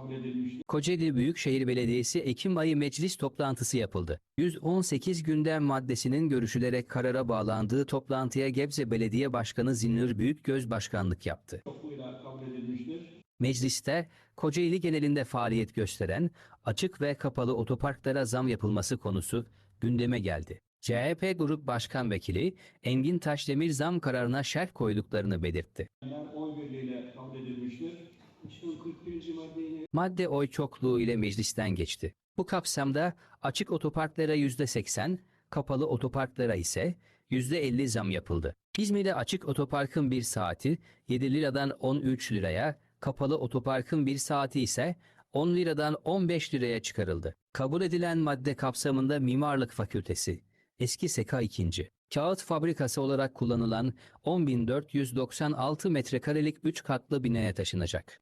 kabul edilmiştir. Kocaeli Büyükşehir Belediyesi Ekim ayı meclis toplantısı yapıldı. 118 gündem maddesinin görüşülerek karara bağlandığı toplantıya Gebze Belediye Başkanı Zinnur Büyükgöz başkanlık yaptı. Çokluğuyla kabul edilmiştir. Mecliste Kocaeli genelinde faaliyet gösteren açık ve kapalı otoparklara zam yapılması konusu gündeme geldi. CHP Grup Başkan Vekili Engin Taşdemir zam kararına şerh koyduklarını belirtti. Oy birliğiyle kabul edilmiştir. Başkanım 41. maddeyi Madde oy çokluğu ile meclisten geçti. Bu kapsamda açık otoparklara %80, kapalı otoparklara ise %50 zam yapıldı. İzmir'de açık otoparkın bir saati 7 liradan 13 liraya, kapalı otoparkın bir saati ise 10 liradan 15 liraya çıkarıldı. Kabul edilen madde kapsamında Mimarlık Fakültesi, eski Seka 2. Kağıt fabrikası olarak kullanılan 10.496 metrekarelik 3 katlı binaya taşınacak.